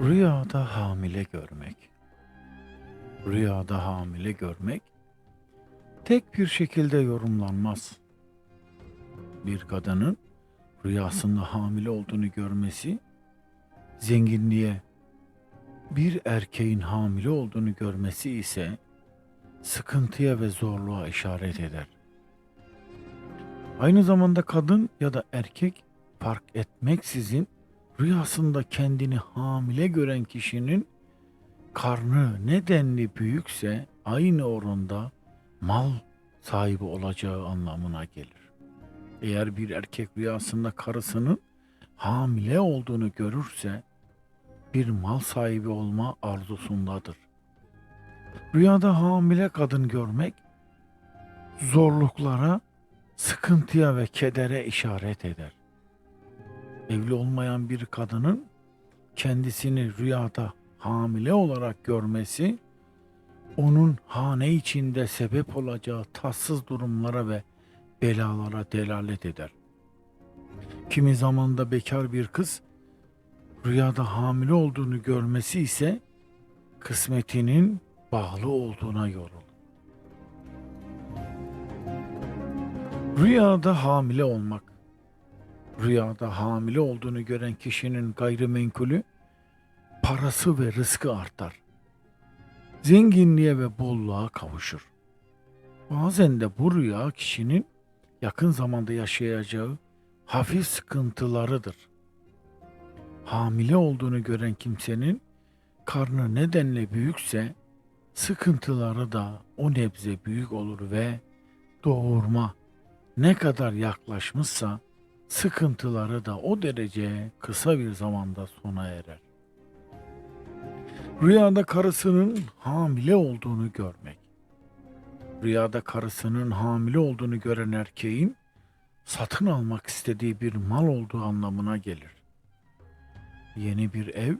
Rüyada hamile görmek. Rüyada hamile görmek tek bir şekilde yorumlanmaz. Bir kadının rüyasında hamile olduğunu görmesi zenginliğe, bir erkeğin hamile olduğunu görmesi ise sıkıntıya ve zorluğa işaret eder. Aynı zamanda kadın ya da erkek fark etmeksizin rüyasında kendini hamile gören kişinin karnı ne denli büyükse aynı oranda mal sahibi olacağı anlamına gelir. Eğer bir erkek rüyasında karısının hamile olduğunu görürse bir mal sahibi olma arzusundadır. Rüyada hamile kadın görmek zorluklara, sıkıntıya ve kedere işaret eder evli olmayan bir kadının kendisini rüyada hamile olarak görmesi onun hane içinde sebep olacağı tatsız durumlara ve belalara delalet eder. Kimi zamanda bekar bir kız rüyada hamile olduğunu görmesi ise kısmetinin bağlı olduğuna yorulur. Rüyada hamile olmak rüyada hamile olduğunu gören kişinin gayrimenkulü parası ve rızkı artar. Zenginliğe ve bolluğa kavuşur. Bazen de bu rüya kişinin yakın zamanda yaşayacağı hafif sıkıntılarıdır. Hamile olduğunu gören kimsenin karnı nedenle büyükse sıkıntıları da o nebze büyük olur ve doğurma ne kadar yaklaşmışsa sıkıntıları da o derece kısa bir zamanda sona erer. Rüyada karısının hamile olduğunu görmek. Rüyada karısının hamile olduğunu gören erkeğin satın almak istediği bir mal olduğu anlamına gelir. Yeni bir ev,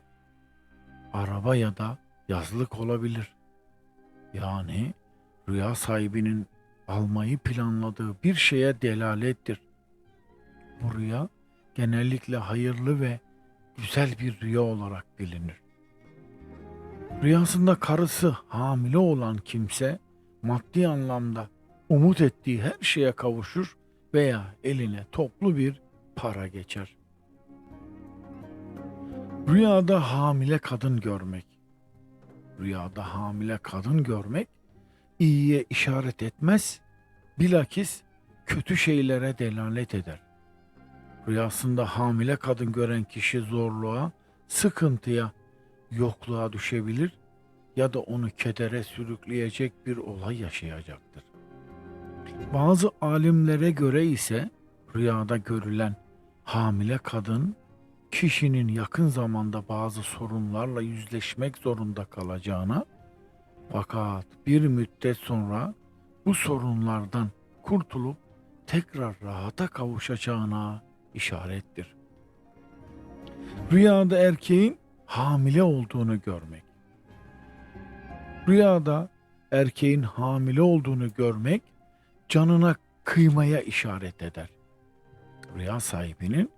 araba ya da yazlık olabilir. Yani rüya sahibinin almayı planladığı bir şeye delalettir. Bu rüya genellikle hayırlı ve güzel bir rüya olarak bilinir. Rüyasında karısı hamile olan kimse maddi anlamda umut ettiği her şeye kavuşur veya eline toplu bir para geçer. Rüyada hamile kadın görmek. Rüyada hamile kadın görmek iyiye işaret etmez, bilakis kötü şeylere delalet eder. Rüyasında hamile kadın gören kişi zorluğa, sıkıntıya, yokluğa düşebilir ya da onu kedere sürükleyecek bir olay yaşayacaktır. Bazı alimlere göre ise rüyada görülen hamile kadın kişinin yakın zamanda bazı sorunlarla yüzleşmek zorunda kalacağına fakat bir müddet sonra bu sorunlardan kurtulup tekrar rahata kavuşacağına işarettir. Rüyada erkeğin hamile olduğunu görmek. Rüyada erkeğin hamile olduğunu görmek canına kıymaya işaret eder. Rüya sahibinin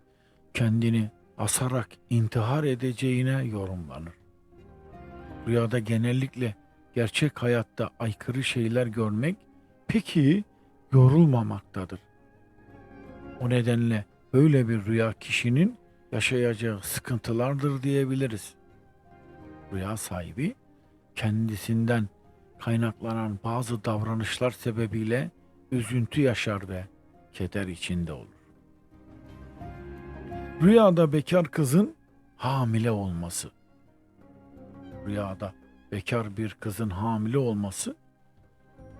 kendini asarak intihar edeceğine yorumlanır. Rüyada genellikle gerçek hayatta aykırı şeyler görmek peki yorulmamaktadır. O nedenle Böyle bir rüya kişinin yaşayacağı sıkıntılardır diyebiliriz. Rüya sahibi kendisinden kaynaklanan bazı davranışlar sebebiyle üzüntü yaşar ve keder içinde olur. Rüyada bekar kızın hamile olması. Rüyada bekar bir kızın hamile olması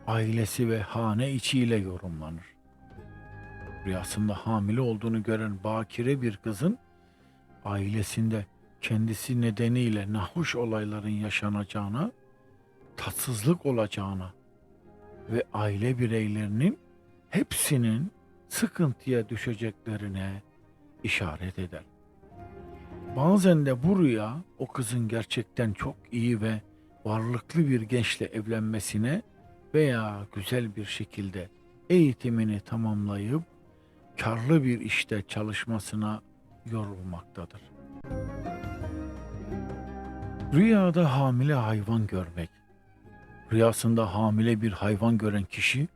ailesi ve hane içiyle yorumlanır rüyasında hamile olduğunu gören bakire bir kızın ailesinde kendisi nedeniyle nahuş olayların yaşanacağına, tatsızlık olacağına ve aile bireylerinin hepsinin sıkıntıya düşeceklerine işaret eder. Bazen de bu rüya o kızın gerçekten çok iyi ve varlıklı bir gençle evlenmesine veya güzel bir şekilde eğitimini tamamlayıp karlı bir işte çalışmasına yorulmaktadır. Rüyada hamile hayvan görmek. Rüyasında hamile bir hayvan gören kişi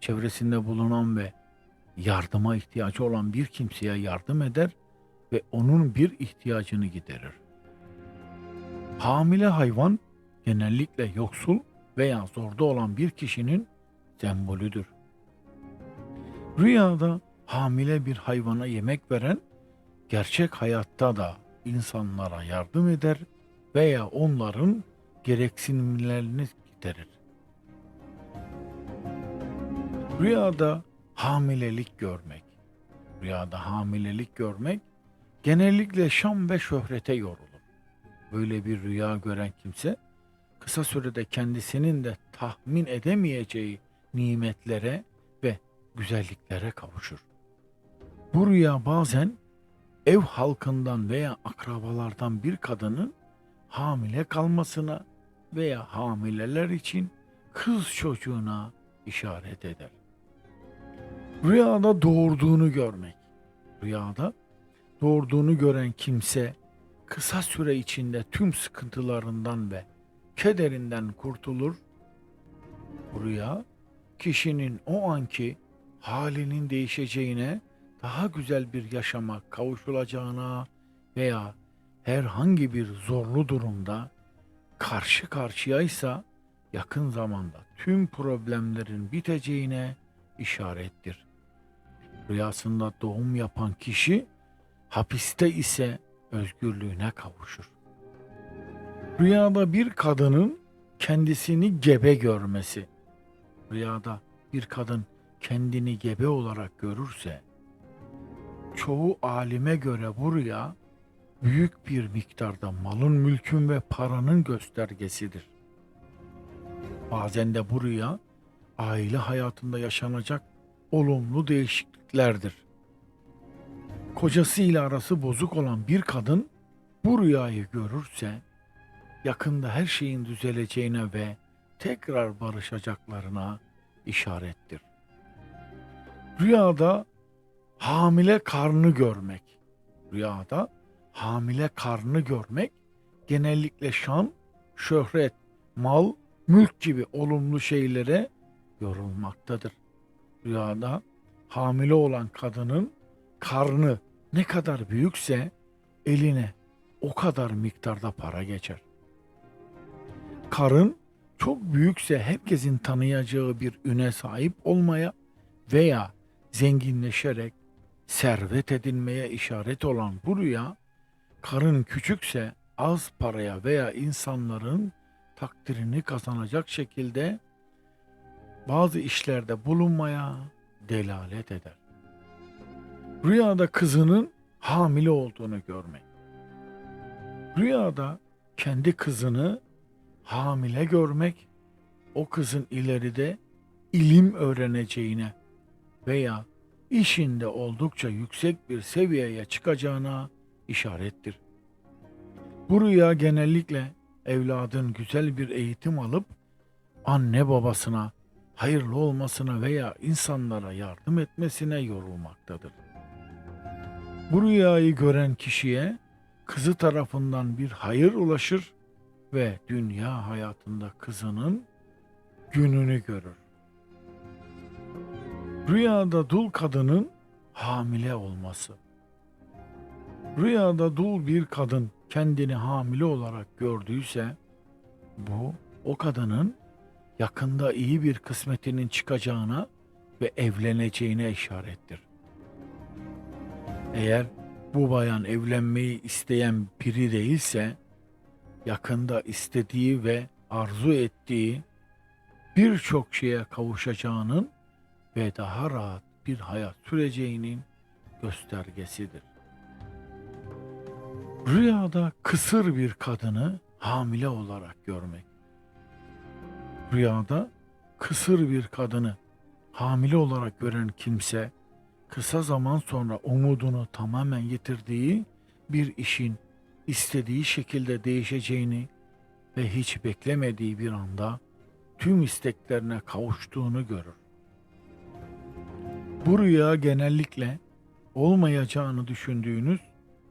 çevresinde bulunan ve yardıma ihtiyacı olan bir kimseye yardım eder ve onun bir ihtiyacını giderir. Hamile hayvan genellikle yoksul veya zorda olan bir kişinin sembolüdür. Rüyada hamile bir hayvana yemek veren gerçek hayatta da insanlara yardım eder veya onların gereksinimlerini giderir. Rüyada hamilelik görmek. Rüyada hamilelik görmek genellikle şan ve şöhrete yorulur. Böyle bir rüya gören kimse kısa sürede kendisinin de tahmin edemeyeceği nimetlere ve güzelliklere kavuşur. Bu rüya bazen ev halkından veya akrabalardan bir kadının hamile kalmasına veya hamileler için kız çocuğuna işaret eder. Rüyada doğurduğunu görmek. Rüyada doğurduğunu gören kimse kısa süre içinde tüm sıkıntılarından ve kederinden kurtulur. Rüya kişinin o anki halinin değişeceğine, daha güzel bir yaşama kavuşulacağına veya herhangi bir zorlu durumda karşı karşıyaysa yakın zamanda tüm problemlerin biteceğine işarettir. Rüyasında doğum yapan kişi hapiste ise özgürlüğüne kavuşur. Rüyada bir kadının kendisini gebe görmesi. Rüyada bir kadın kendini gebe olarak görürse çoğu alime göre bu rüya büyük bir miktarda malın, mülkün ve paranın göstergesidir. Bazen de bu rüya aile hayatında yaşanacak olumlu değişikliklerdir. Kocasıyla arası bozuk olan bir kadın bu rüyayı görürse yakında her şeyin düzeleceğine ve tekrar barışacaklarına işarettir. Rüyada hamile karnı görmek. Rüyada hamile karnı görmek genellikle şan, şöhret, mal, mülk gibi olumlu şeylere yorulmaktadır. Rüyada hamile olan kadının karnı ne kadar büyükse eline o kadar miktarda para geçer. Karın çok büyükse herkesin tanıyacağı bir üne sahip olmaya veya zenginleşerek servet edinmeye işaret olan bu rüya, karın küçükse az paraya veya insanların takdirini kazanacak şekilde bazı işlerde bulunmaya delalet eder. Rüyada kızının hamile olduğunu görmek. Rüyada kendi kızını hamile görmek o kızın ileride ilim öğreneceğine veya işinde oldukça yüksek bir seviyeye çıkacağına işarettir. Bu rüya genellikle evladın güzel bir eğitim alıp anne babasına hayırlı olmasına veya insanlara yardım etmesine yorulmaktadır. Bu rüyayı gören kişiye kızı tarafından bir hayır ulaşır ve dünya hayatında kızının gününü görür. Rüyada dul kadının hamile olması. Rüyada dul bir kadın kendini hamile olarak gördüyse bu o kadının yakında iyi bir kısmetinin çıkacağına ve evleneceğine işarettir. Eğer bu bayan evlenmeyi isteyen biri değilse yakında istediği ve arzu ettiği birçok şeye kavuşacağının ve daha rahat bir hayat süreceğinin göstergesidir. Rüyada kısır bir kadını hamile olarak görmek. Rüyada kısır bir kadını hamile olarak gören kimse kısa zaman sonra umudunu tamamen yitirdiği bir işin istediği şekilde değişeceğini ve hiç beklemediği bir anda tüm isteklerine kavuştuğunu görür. Bu rüya genellikle olmayacağını düşündüğünüz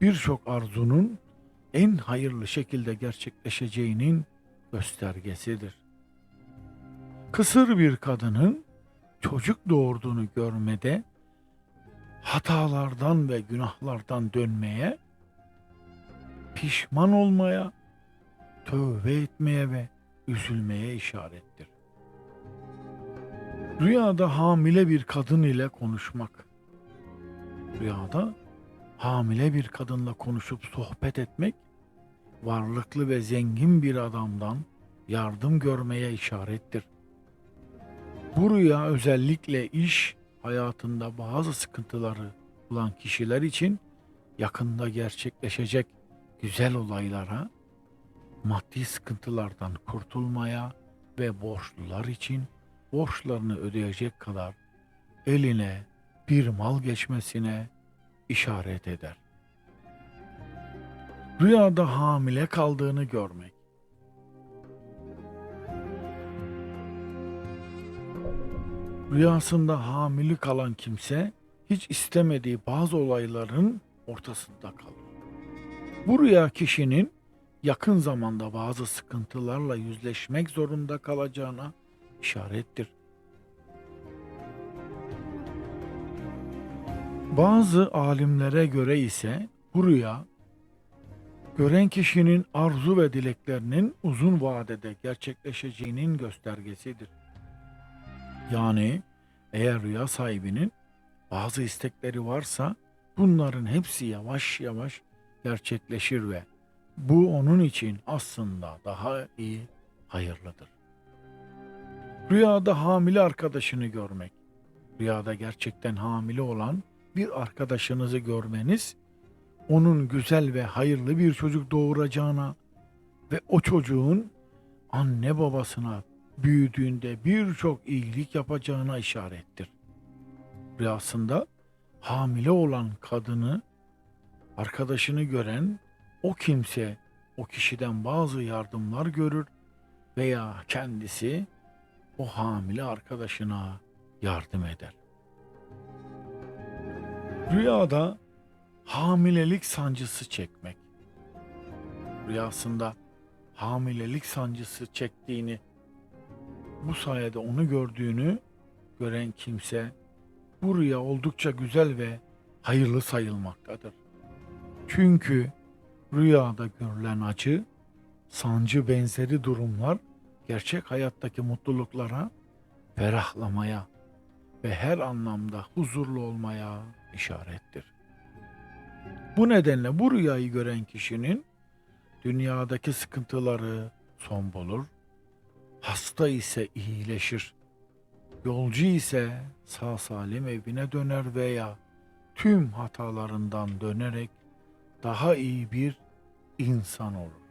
birçok arzunun en hayırlı şekilde gerçekleşeceğinin göstergesidir. Kısır bir kadının çocuk doğurduğunu görmede hatalardan ve günahlardan dönmeye, pişman olmaya, tövbe etmeye ve üzülmeye işarettir. Rüyada hamile bir kadın ile konuşmak. Rüyada hamile bir kadınla konuşup sohbet etmek, varlıklı ve zengin bir adamdan yardım görmeye işarettir. Bu rüya özellikle iş hayatında bazı sıkıntıları olan kişiler için yakında gerçekleşecek güzel olaylara, maddi sıkıntılardan kurtulmaya ve borçlular için borçlarını ödeyecek kadar eline bir mal geçmesine işaret eder. Rüyada hamile kaldığını görmek. Rüyasında hamile kalan kimse hiç istemediği bazı olayların ortasında kalır. Bu rüya kişinin yakın zamanda bazı sıkıntılarla yüzleşmek zorunda kalacağına işarettir. Bazı alimlere göre ise bu rüya gören kişinin arzu ve dileklerinin uzun vadede gerçekleşeceğinin göstergesidir. Yani eğer rüya sahibinin bazı istekleri varsa bunların hepsi yavaş yavaş gerçekleşir ve bu onun için aslında daha iyi, hayırlıdır. Rüyada hamile arkadaşını görmek. Rüyada gerçekten hamile olan bir arkadaşınızı görmeniz onun güzel ve hayırlı bir çocuk doğuracağına ve o çocuğun anne babasına büyüdüğünde birçok iyilik yapacağına işarettir. Rüyasında hamile olan kadını arkadaşını gören o kimse o kişiden bazı yardımlar görür veya kendisi o hamile arkadaşına yardım eder. Rüyada hamilelik sancısı çekmek. Rüyasında hamilelik sancısı çektiğini, bu sayede onu gördüğünü gören kimse bu rüya oldukça güzel ve hayırlı sayılmaktadır. Çünkü rüyada görülen acı, sancı benzeri durumlar gerçek hayattaki mutluluklara, ferahlamaya ve her anlamda huzurlu olmaya işarettir. Bu nedenle bu rüyayı gören kişinin dünyadaki sıkıntıları son bulur, hasta ise iyileşir, yolcu ise sağ salim evine döner veya tüm hatalarından dönerek daha iyi bir insan olur.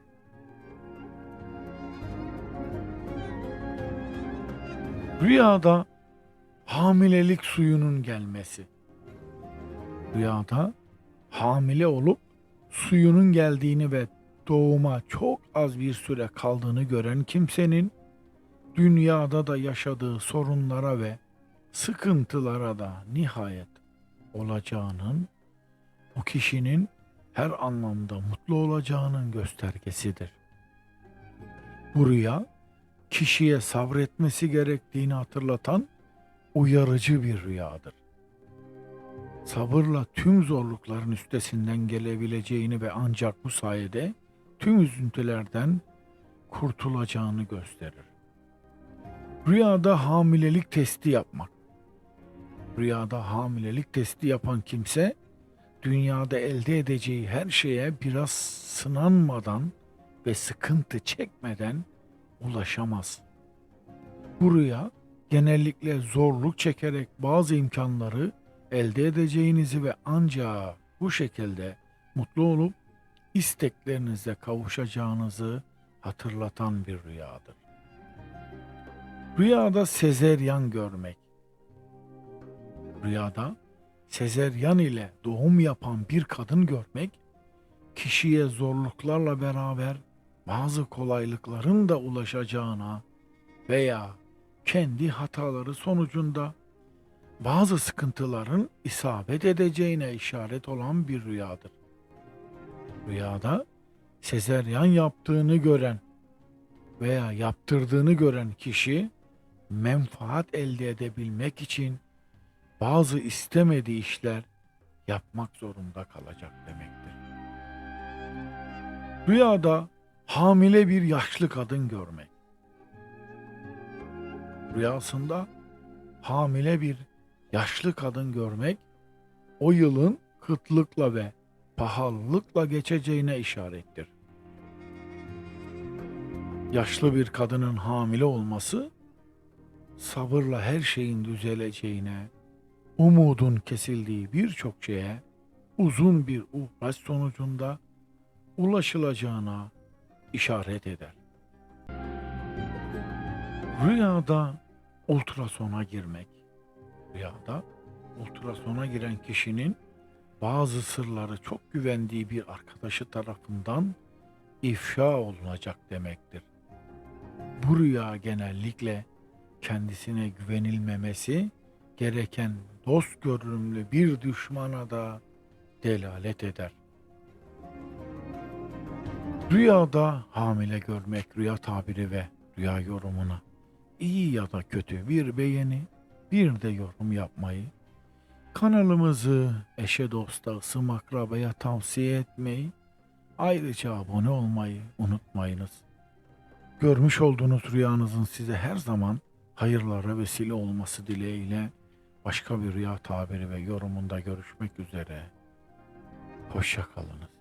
Rüyada hamilelik suyunun gelmesi. Rüyada hamile olup suyunun geldiğini ve doğuma çok az bir süre kaldığını gören kimsenin dünyada da yaşadığı sorunlara ve sıkıntılara da nihayet olacağının o kişinin her anlamda mutlu olacağının göstergesidir. Bu rüya kişiye sabretmesi gerektiğini hatırlatan uyarıcı bir rüyadır. Sabırla tüm zorlukların üstesinden gelebileceğini ve ancak bu sayede tüm üzüntülerden kurtulacağını gösterir. Rüyada hamilelik testi yapmak. Rüyada hamilelik testi yapan kimse dünyada elde edeceği her şeye biraz sınanmadan ve sıkıntı çekmeden ulaşamaz. Bu rüya genellikle zorluk çekerek bazı imkanları elde edeceğinizi ve ancak bu şekilde mutlu olup isteklerinize kavuşacağınızı hatırlatan bir rüyadır. Rüyada sezeryan görmek. Rüyada sezeryan ile doğum yapan bir kadın görmek, kişiye zorluklarla beraber bazı kolaylıkların da ulaşacağına veya kendi hataları sonucunda bazı sıkıntıların isabet edeceğine işaret olan bir rüyadır. Rüyada sezeryan yaptığını gören veya yaptırdığını gören kişi menfaat elde edebilmek için bazı istemediği işler yapmak zorunda kalacak demektir. Rüyada hamile bir yaşlı kadın görmek. Rüyasında hamile bir yaşlı kadın görmek o yılın kıtlıkla ve pahalılıkla geçeceğine işarettir. Yaşlı bir kadının hamile olması sabırla her şeyin düzeleceğine, umudun kesildiği birçok şeye uzun bir uğraş sonucunda ulaşılacağına işaret eder. Rüyada ultrasona girmek. Rüyada ultrasona giren kişinin bazı sırları çok güvendiği bir arkadaşı tarafından ifşa olunacak demektir. Bu rüya genellikle kendisine güvenilmemesi gereken dost görünümlü bir düşmana da delalet eder. Rüyada hamile görmek rüya tabiri ve rüya yorumuna iyi ya da kötü bir beğeni, bir de yorum yapmayı, kanalımızı eşe dosta, ısım akrabaya tavsiye etmeyi, ayrıca abone olmayı unutmayınız. Görmüş olduğunuz rüyanızın size her zaman hayırlara vesile olması dileğiyle başka bir rüya tabiri ve yorumunda görüşmek üzere. Hoşça kalınız.